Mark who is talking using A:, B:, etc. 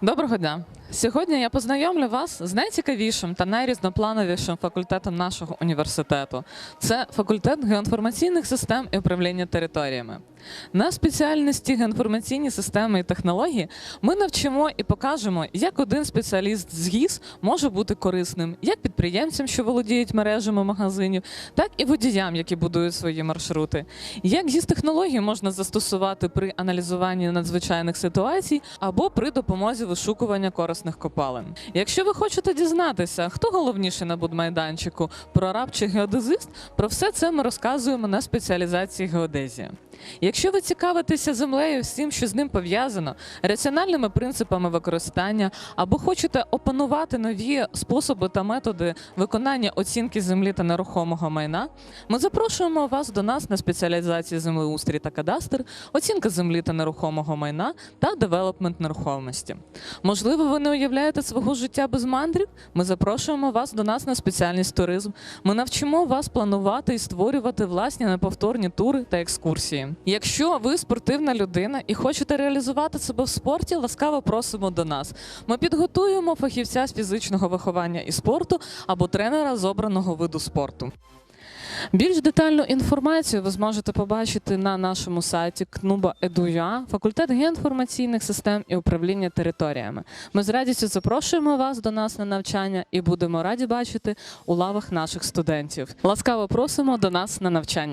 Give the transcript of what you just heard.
A: Доброго дня! Сьогодні я познайомлю вас з найцікавішим та найрізноплановішим факультетом нашого університету. Це факультет геоінформаційних систем і управління територіями. На спеціальності геоінформаційні системи і технології ми навчимо і покажемо, як один спеціаліст з ГІС може бути корисним як підприємцям, що володіють мережами магазинів, так і водіям, які будують свої маршрути. Як гіс технології можна застосувати при аналізуванні надзвичайних ситуацій або при допомозі вишукування корисних копалин. Якщо ви хочете дізнатися, хто головніший на будмайданчику, прораб чи геодезист, про все це ми розказуємо на спеціалізації геодезія. Якщо ви цікавитеся землею, всім, що з ним пов'язано, раціональними принципами використання, або хочете опанувати нові способи та методи виконання оцінки землі та нерухомого майна, ми запрошуємо вас до нас на спеціалізації землеустрій та кадастр, оцінка землі та нерухомого майна та девелопмент нерухомості. Можливо, ви не уявляєте свого життя без мандрів? Ми запрошуємо вас до нас на спеціальність туризм. Ми навчимо вас планувати і створювати власні неповторні тури та екскурсії. Якщо ви спортивна людина і хочете реалізувати себе в спорті, ласкаво просимо до нас. Ми підготуємо фахівця з фізичного виховання і спорту або тренера з обраного виду спорту. Більш детальну інформацію ви зможете побачити на нашому сайті knuba.edu.ua, факультет геоінформаційних систем і управління територіями. Ми з радістю запрошуємо вас до нас на навчання і будемо раді бачити у лавах наших студентів. Ласкаво просимо до нас на навчання.